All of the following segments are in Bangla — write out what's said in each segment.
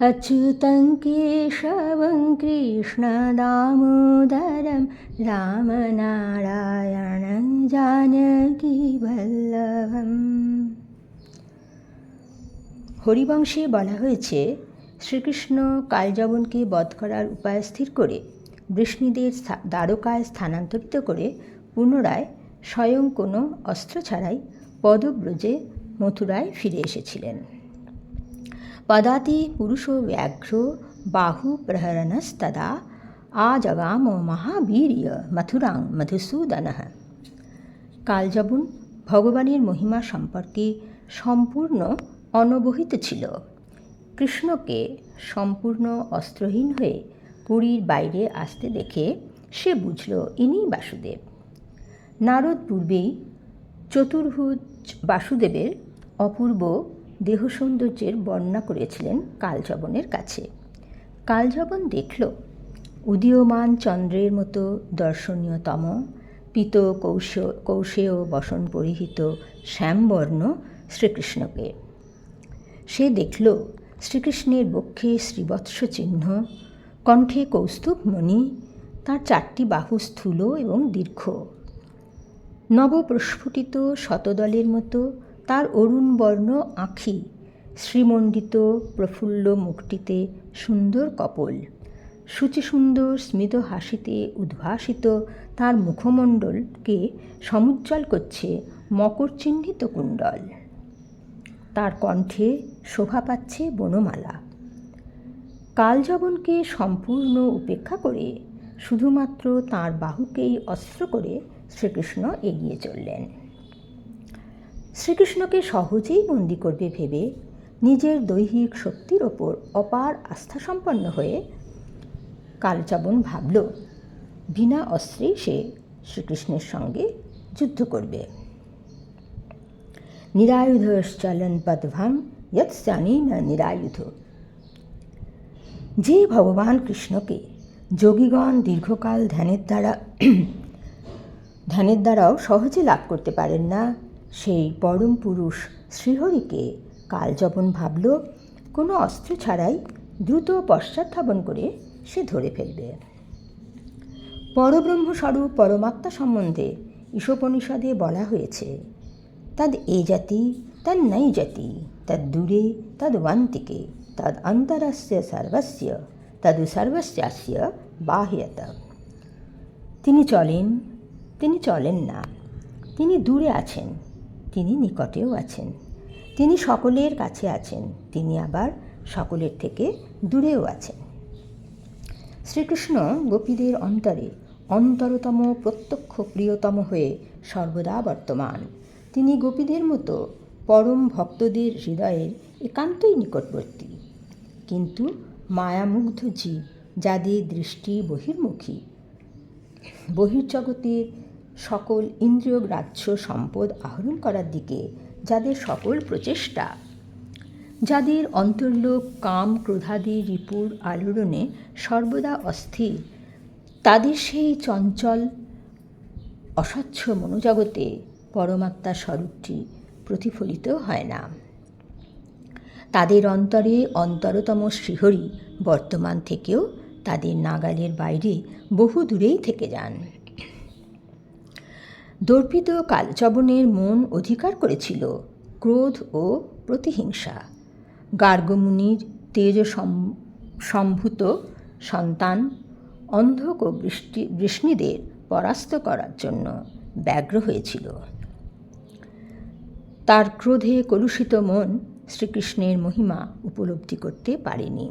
अच्युतं केशवं कृष्णदामोदरं रामनारायणं जानकीवल्लभम् হরিবংশে বলা হয়েছে, শ্রীকৃষ্ণ কালযবনকে বধ করার উপায় স্থির করে বৃষ্ণিদের দ্বারকায় স্থানান্তরিত করে পুনরায় স্বয়ং কোনো অস্ত্র ছাড়াই পদব্রজে মথুরায় ফিরে এসেছিলেন। পদাতি পুরুষ ব্যাঘ্র বাহু প্রহরণস্তদা আজগাম মহাবীর্য মথুরাং মধুসূদন কালযবন ভগবানের মহিমা সম্পর্কে সম্পূর্ণ অনবহিত ছিল কৃষ্ণকে সম্পূর্ণ অস্ত্রহীন হয়ে পুরীর বাইরে আসতে দেখে সে বুঝল ইনি বাসুদেব নারদ পূর্বেই চতুর্ভুজ বাসুদেবের অপূর্ব দেহ সৌন্দর্যের বর্ণনা করেছিলেন কালযবনের কাছে। কালযবন দেখল, উদীয়মান চন্দ্রের মতো দর্শনীয়তম, পিত কৌশ কৌশেয় বসন পরিহিত শ্যামবর্ণ শ্রীকৃষ্ণকে। সে দেখল, শ্রীকৃষ্ণের বক্ষে শ্রীবৎস চিহ্ন, কণ্ঠে কৌস্তুভমণি তার চারটি বাহু স্থূল এবং দীর্ঘ। নবপ্রস্ফুটিত শতদলের মতো তার অরুণ বর্ণ আঁখি, শ্রীমণ্ডিত প্রফুল্ল মুখটিতে সুন্দর কপল। সুচিসুন্দর স্মিত হাসিতে উদ্ভাসিত তার মুখমণ্ডলকে সমুজ্জ্বল করছে মকর চিহ্নিত কুণ্ডল। তার কণ্ঠে শোভা পাচ্ছে বনমালা। কালযবনকে সম্পূর্ণ উপেক্ষা করে শুধুমাত্র তার বাহুকেই অস্ত্র করে শ্রীকৃষ্ণ এগিয়ে চললেন। শ্রীকৃষ্ণকে সহজেই বন্দি করবে ভেবে নিজের দৈহিক শক্তির ওপর অপার আস্থা সম্পন্ন হয়ে কালচাবন ভাবল, বিনা অস্ত্রেই সে শ্রীকৃষ্ণের সঙ্গে যুদ্ধ করবে। নিরায়ুধশ্চলন পদভাম ইয়ৎ জানি না নিরায়ুধ। যে ভগবান কৃষ্ণকে যোগীগণ দীর্ঘকাল ধ্যানের দ্বারা ধ্যানের দ্বারাও সহজে লাভ করতে পারেন না সেই পরম পুরুষ শ্রীহরিকে কালযবন ভাবল, কোনো অস্ত্র ছাড়াই দ্রুত পশ্চাৎধাবন করে সে ধরে ফেলবে। পরব্রহ্মস্বরূপ পরমাত্মা সম্বন্ধে ঈশোপনিষদে বলা হয়েছে, তদ এ জাতি তার নাই জাতি তার দূরে, তদ ওয়ান্তিকে, তদ অন্তরস্য সর্বস্য, তদু সর্বস্যাস্য বাহ্যত। তিনি চলেন তিনি চলেন না, তিনি দূরে আছেন। নিকটেও আছেন। তিনি সকলের কাছে আছেন, তিনি আবার সকলের থেকে দূরেও আছেন। শ্রীকৃষ্ণ গোপীদের অন্তরে অন্তরতম, প্রত্যক্ষ, প্রিয়তম হয়ে সর্বদা বর্তমান। তিনি গোপীদের মতো পরম ভক্তদের হৃদয়ের একান্তই নিকটবর্তী। কিন্তু মায়ামুগ্ধ জীব, যাদের দৃষ্টি বহির্মুখী, বহির্জগতের সকল ইন্দ্রিয় গ্রাহ্য সম্পদ আহরণ করার দিকে যাদের সকল প্রচেষ্টা। যাদের অন্তর্লোক, কাম, ক্রোধাদি, রিপুর আলোড়নে সর্বদা অস্থির, তাদের সেই চঞ্চল, অস্বচ্ছ মনোজগতে পরমাত্মা স্বরূপটি প্রতিফলিত হয় না। তাদের অন্তরে অন্তরতম শ্রীহরি বর্তমান থেকেও তাদের নাগালের বাইরে বহু দূরেই থেকে যান। দর্পিত কালচবনের মন অধিকার করেছিল, ক্রোধ ও প্রতিহিংসা। গার্গমুনির তেজ সম্ভূত সন্তান অন্ধক ও বৃষ্টি, বৃষ্ণিদের পরাস্ত করার জন্য ব্যগ্র হয়েছিল। তার ক্রোধে কলুষিত মন শ্রীকৃষ্ণের মহিমা উপলব্ধি করতে পারেনি।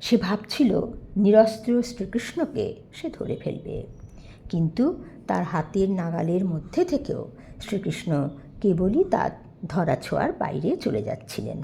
সে ভাবছিল নিরস্ত্র শ্রীকৃষ্ণকে সে ধরে ফেলবে। কিন্তু তার হাতের নাগালের মধ্যে থেকেও শ্রীকৃষ্ণ কেবলই তার ধরাছোঁয়ার বাইরে চলে যাচ্ছিলেন।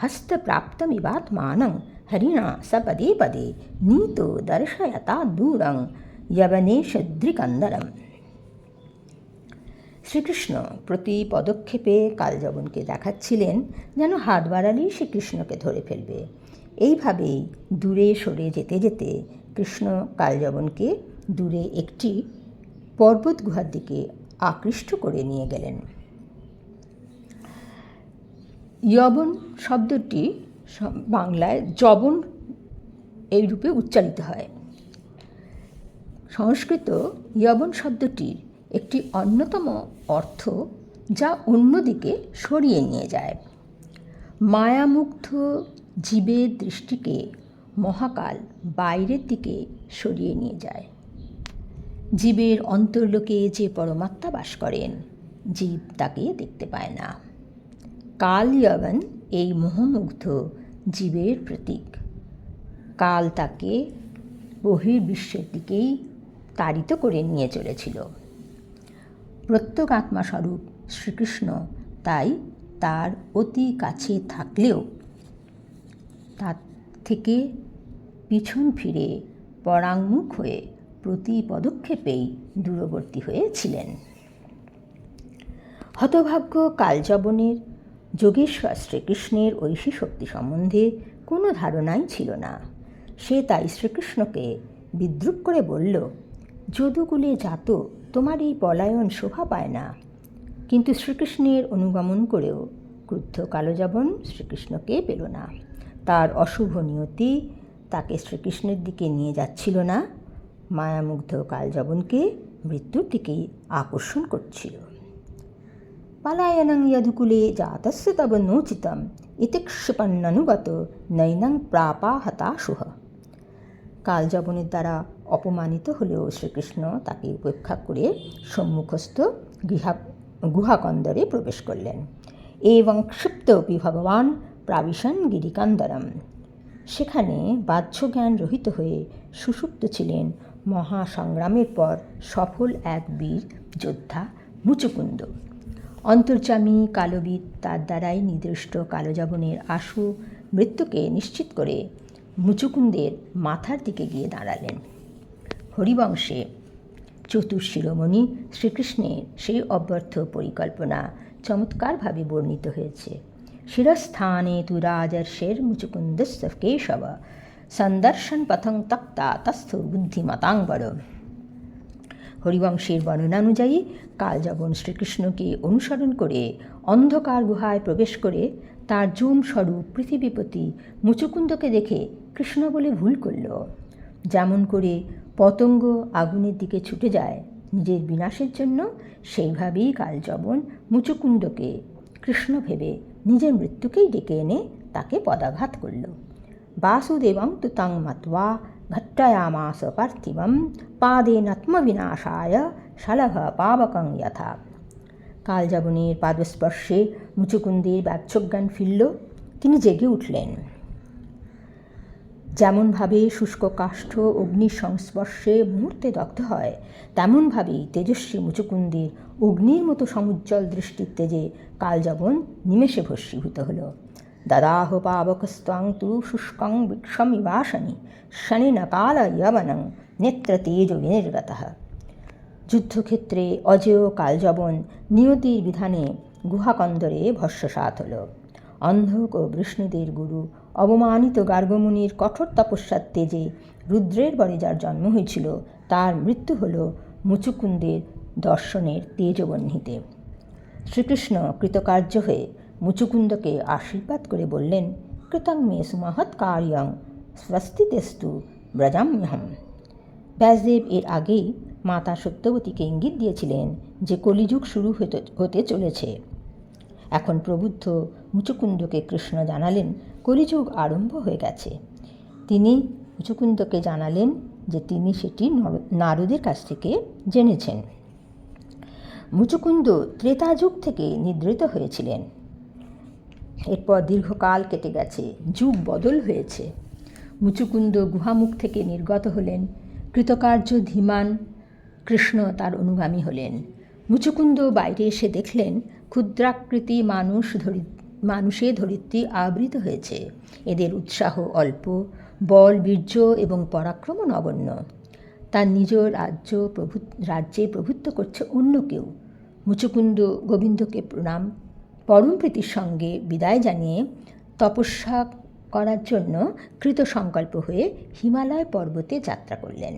হস্তপ্রাপ্তমিবাত্মানং হরিণা স পদে নীত দর্শয়তা দূরং যবনে সদ্রিকন্দরম শ্রীকৃষ্ণ প্রতি পদক্ষেপে কালযবনকে দেখাচ্ছিলেন যেন হাত বাড়ালেই সে কৃষ্ণকে ধরে ফেলবে। এইভাবেই দূরে সরে যেতে যেতে কৃষ্ণ কালযবনকে দূরে একটি পর্বত গুহার দিকে আকৃষ্ট করে নিয়ে গেলেন। যবন শব্দটি বাংলায় জবন এই রূপে উচ্চারিত হয়। সংস্কৃত যবন শব্দটির একটি অন্যতম অর্থ যা অন্যদিকে সরিয়ে নিয়ে যায়। মায়ামুগ্ধ জীবের দৃষ্টিকে মহাকাল বাইরের দিকে সরিয়ে নিয়ে যায়। জীবের অন্তর্লোকে যে পরমাত্মা বাস করেন, জীব তাকে দেখতে পায় না। কাল যবন এই মোহমুগ্ধ জীবের প্রতীক। কাল তাকে বহির্বিশ্বের দিকেই তাড়িত করে নিয়ে চলেছিল। প্রত্যেগাত্মা স্বরূপ শ্রীকৃষ্ণ তাই তার অতি কাছে থাকলেও তার থেকে পিছন ফিরে পরাঙ্মুখ হয়ে প্রতি পদক্ষেপেই দূরবর্তী হয়েছিলেন। হতভাগ্য কালযবনের যোগেশ্বর শ্রীকৃষ্ণের ঐশী শক্তি সম্বন্ধে কোনো ধারণাই ছিল না। সে তাই শ্রীকৃষ্ণকে বিদ্রুপ করে বলল, যদুকুলে জাত তোমার এই পলায়ন শোভা পায় না কিন্তু শ্রীকৃষ্ণের অনুগমন করেও ক্রুদ্ধ কালোজাবন শ্রীকৃষ্ণকে পেল না। তার অশুভ নিয়তি তাকে শ্রীকৃষ্ণের দিকে নিয়ে যাচ্ছিল না। মায়ামুগ্ধ কালযাবনকে মৃত্যুর দিকেই আকর্ষণ করছিল। পালায়নং যদুকুলে জাতস্য তব নোচিতম ইতি ক্ষিপন্ননুগত নৈনং প্রাপা হতাশুহ কালযবনের দ্বারা অপমানিত হলেও শ্রীকৃষ্ণ তাকে উপেক্ষা করে সম্মুখস্থ গৃহা, গুহাকন্দরে প্রবেশ করলেন। এবং ক্ষিপ্ত ক্ষিপ্তপি ভগবান প্রাবিশন গিরিকান্দরম। সেখানে বাহ্যজ্ঞান রহিত হয়ে সুষুপ্ত ছিলেন মহাসংগ্রামের পর সফল এক বীর যোদ্ধা মুচুকুন্দ। অন্তর্যামী কালবিদ তার দ্বারাই নির্দিষ্ট কালোজাবনের আশু মৃত্যুকে নিশ্চিত করে মুচুকুন্দের মাথার দিকে গিয়ে দাঁড়ালেন। হরিবংশে চতুর্শিরোমণি শ্রীকৃষ্ণের সেই অব্যর্থ পরিকল্পনা চমৎকারভাবে বর্ণিত হয়েছে। শিরস্থানে তু রাজর্ষের মুচুকুন্দস্য কেশব সন্দর্শন পথং তক্তা তস্থ বুদ্ধিমতাঙ্বর হরিবংশের বর্ণনানুযায়ী কালযবন শ্রীকৃষ্ণকে অনুসরণ করে অন্ধকার গুহায় প্রবেশ করে তার জুম স্বরূপ পৃথিবীপতি মুচুকুন্দকে দেখে কৃষ্ণ বলে ভুল করল। যেমন করে পতঙ্গ আগুনের দিকে ছুটে যায় নিজের বিনাশের জন্য, সেইভাবেই কালযবন মুচুকুন্দকে কৃষ্ণ ভেবে নিজের মৃত্যুকেই ডেকে এনে তাকে পদাঘাত করল। বাসুদেবং তু তং মত্বা ঘট্টয়ামাস পার্থিবম পাদেনাত্মবিনাশায় শলভ পাবকং যথা কালযাবনের পাদস্পর্শে মুচুকুন্দের বাচ্যজ্ঞান ফিরল তিনি জেগে উঠলেন যেমনভাবে শুষ্ক কাষ্ঠ অগ্নির সংস্পর্শে মুহূর্তে দগ্ধ হয় তেমনভাবেই তেজস্বী মুচুকুন্দের অগ্নির মতো সমুজ্জ্বল দৃষ্টির তেজে কালযাবন নিমেষে ভস্মীভূত হল। দদাহ পাবকস্ত্বাং তু শুষ্কং বিক্ষমিবাসনি শনিন কাল যবনং নেত্র তেজ বিনির্গত যুদ্ধক্ষেত্রে অজেয় কালযবন নিয়তির বিধানে গুহাকন্দরে ভস্যসাত হল অন্ধক ও বৃষ্ণুদের গুরু অবমানিত গার্গমুনির কঠোর তপস্যার তেজে রুদ্রের বরে যার জন্ম হয়েছিল, তার মৃত্যু হল মুচুকুন্দের দর্শনের তেজবহ্নিতে শ্রীকৃষ্ণ কৃতকার্য হয়ে মুচুকুন্দকে আশীর্বাদ করে বললেন, কৃতং মে সুমহৎ কার্যং স্বস্তিতেস্তু ব্রজাম্যহম। ব্যাসদেব এর আগেই মাতা সত্যবতীকে ইঙ্গিত দিয়েছিলেন যে কলিযুগ শুরু হতে হতে চলেছে। এখন প্রবুদ্ধ মুচুকুন্দকে কৃষ্ণ জানালেন, কলিযুগ আরম্ভ হয়ে গেছে। তিনি মুচুকুন্দকে জানালেন যে তিনি সেটি নারদের কাছ থেকে জেনেছেন। মুচুকুন্দ ত্রেতাযুগ থেকে নিদ্রিত হয়েছিলেন। এরপর দীর্ঘকাল কেটে গেছে, যুগ বদল হয়েছে। মুচুকুন্দ গুহামুখ থেকে নির্গত হলেন, কৃতকার্য ধীমান কৃষ্ণ তার অনুগামী হলেন। মুচুকুন্দ বাইরে এসে দেখলেন, ক্ষুদ্রাকৃতি মানুষ ধরি, মানুষে ধরিত্রী আবৃত হয়েছে। এদের উৎসাহ অল্প, বল বীর্য এবং পরাক্রম নগণ্য। তার নিজ রাজ্য প্রভু, রাজ্যে প্রভুত্ব করছে অন্য কেউ। মুচুকুন্দ গোবিন্দকে প্রণাম পরম প্রীতির সঙ্গে বিদায় জানিয়ে তপস্যা করার জন্য কৃত সংকল্প হয়ে হিমালয় পর্বতে যাত্রা করলেন।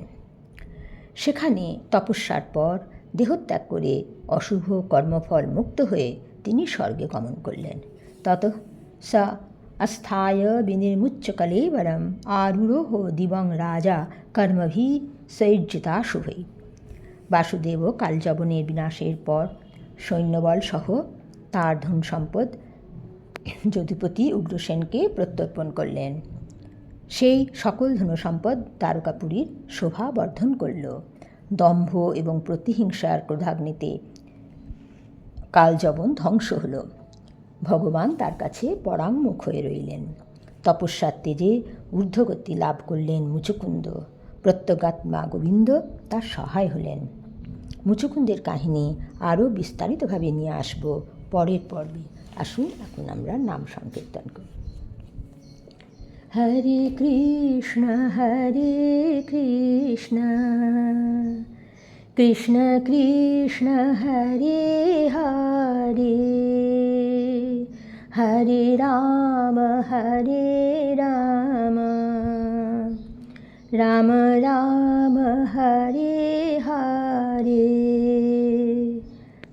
সেখানে তপস্যার পর দেহত্যাগ করে অশুভ কর্মফল মুক্ত হয়ে তিনি স্বর্গে গমন করলেন। তত সা আস্থায় বিনির্মুচ্চ কলেবরম আরূঢ় দিবং রাজা কর্মভি সৈর্জিতা শুভই বাসুদেব কালযবনের বিনাশের পর সৈন্যবল সহ তার ধন সম্পদ যদুপতি উগ্রসেনকে প্রত্যর্পণ করলেন। সেই সকল ধনসম্পদ দ্বারকাপুরীর শোভা বর্ধন করল। দম্ভ এবং প্রতিহিংসার ক্রোধাগ্নিতে কালযবন ধ্বংস হল। ভগবান তার কাছে পরাঙ্মুখ হয়ে রইলেন। তপস্যার তেজে ঊর্ধ্বগতি লাভ করলেন মুচুকুন্দ। প্রত্যগাত্মা গোবিন্দ তার সহায় হলেন। মুচুকুন্দের কাহিনী আরও বিস্তারিতভাবে নিয়ে আসব পরের পর্বে। আসুন এখন আমরা নাম সংকীর্তন করি। হরে কৃষ্ণ হরে কৃষ্ণ। কৃষ্ণ কৃষ্ণ, হরে হরে। হরে রাম হরে রাম। রাম রাম, হরে হরে।